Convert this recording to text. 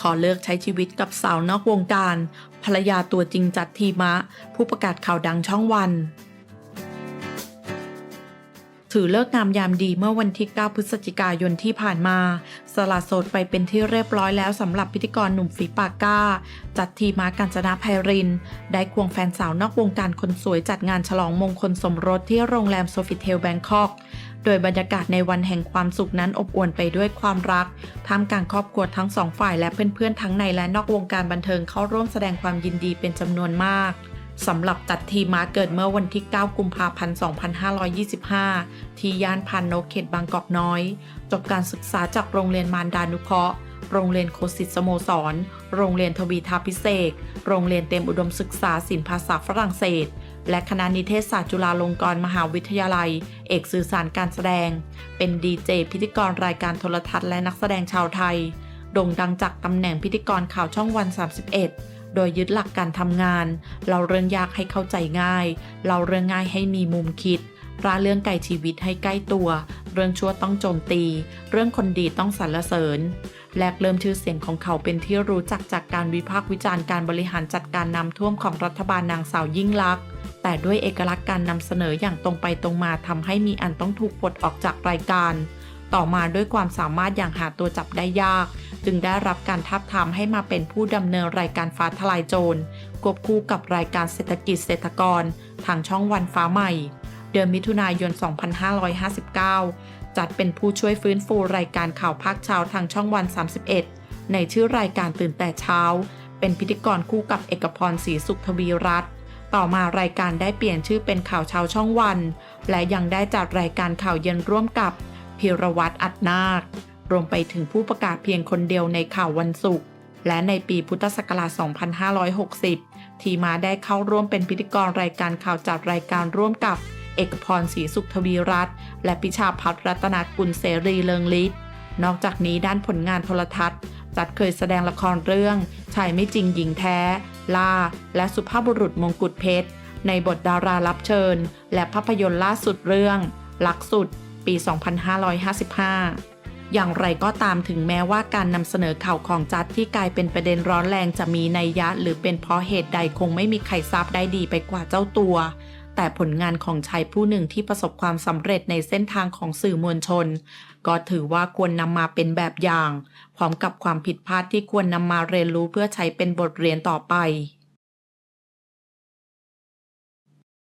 ขอเลิกใช้ชีวิตกับสาวนอกวงการ ภรรยาตัวจริงจัดทีมะ ผู้ประกาศข่าวดังช่องวัน ถือเลิกงามยามดีเมื่อวันที่ 9 พฤศจิกายนที่ผ่านมา สละโสดไปเป็นที่เรียบร้อยแล้วสำหรับพิธีกรหนุ่มฝีปากกล้า จัดทีมาการจนาไพริน ได้ควงแฟนสาวนอกวงการคนสวยจัดงานฉลองมงคลสมรสที่โรงแรมโซฟิเทลแบงคอก โดยบรรยากาศในวันแห่งความสุขนั้นอบอวลไปด้วยความรักท่ามกลางครอบครัวทั้งสองฝ่ายและเพื่อนๆทั้งในและนอกวงการบันเทิงเข้าร่วมแสดงความยินดีเป็นจำนวนมากสำหรับจัดทีมาเกิดเมื่อวันที่ 9 กุมภาพันธ์ 2525 ที่ย่านพานนกเขตบางกอกน้อย จบการศึกษาจากโรงเรียนมารดานุเคราะห์ โรงเรียนโคสิตสโมสร โรงเรียนทวีทาพิเศษ โรงเรียนเต็มอุดมศึกษาศิลปภาษาฝรั่งเศส และคณะนิเทศศาสตร์จุฬาลงกรณ์มหาวิทยาลัย เอกสื่อสารการแสดง เป็นดีเจพิธีกรรายการโทรทัศน์และนักแสดงชาวไทย โด่งดังจากตำแหน่งพิธีกรข่าวช่องวัน 31 โดยยึดหลักการทำงาน เราเรื่องยากให้เข้าใจง่าย เราเรื่องง่ายให้มีมุมคิดราเรื่องไก่ชีวิตให้ใกล้ตัว เรื่องชั่วต้องโจมตี เรื่องคนดีต้องสรรเสริญแรกเริ่มชื่อเสียงของเขาเป็นที่รู้จักจากการวิพากษ์วิจารณ์การบริหารจัดการน้ำท่วมของรัฐบาลนางสาวยิ่งลักษณ์ แต่ด้วยเอกลักษณ์การนำเสนออย่างตรงไปตรงมาทำให้มีอันต้องถูกปลดออกจากรายการ ต่อมาด้วยความสามารถอย่างหาตัวจับได้ยาก จึงได้รับการทับทามให้มาเป็นผู้ดำเนินรายการฟ้าทลายโจรควบคู่กับรายการเศรษฐกิจเศรษฐกร ทางช่องวันฟ้าใหม่ เดือนมิถุนายน 2559 จัดเป็นผู้ช่วยฟื้นฟูรายการข่าวภาคเช้าทางช่องวัน 31 ในชื่อรายการตื่นแต่เช้า เป็นพิธีกรคู่กับเอกพรศรีสุขทวีรัตน์ ต่อมารายการได้เปลี่ยนชื่อเป็นข่าวเช้าช่องวัน และยังได้จัดรายการข่าวเย็นร่วมกับพิรวัตรอัดนาค รวมไปถึงผู้ประกาศเพียงคนเดียวในข่าววันศุกร์และในปีพุทธศักราช 2560 ทีมาได้เข้าร่วมเป็นพิธีกรรายการข่าวจัดรายการร่วมกับ เอกพรศรีสุขทวีรัตน์และพิชาพัฒรัตนกุลเสรีเลิงฤทธิ์นอกจากนี้ด้านผลงานโทรทัศน์ จัดเคยแสดงละครเรื่องชายไม่จริงหญิงแท้ ลา และสุภาพบุรุษมงกุฎเพชร ในบทดารารับเชิญ และภาพยนตร์ล่าสุดเรื่องลักสุด ปี 2555อย่างไรก็ตามถึงแม้ว่าการนำเสนอข่าวของจัดที่กลายเป็นประเด็นร้อนแรงจะมีนัยยะ หรือเป็นเพราะเหตุใดคงไม่มีใครทราบได้ดีไปกว่าเจ้าตัว แต่ผลงานของชายผู้หนึ่งที่ประสบความสำเร็จในเส้นทางของสื่อมวลชน ก็ถือว่าควรนำมาเป็นแบบอย่าง พร้อมกับความผิดพลาดที่ควรนำมาเรียนรู้เพื่อใช้เป็นบทเรียนต่อไป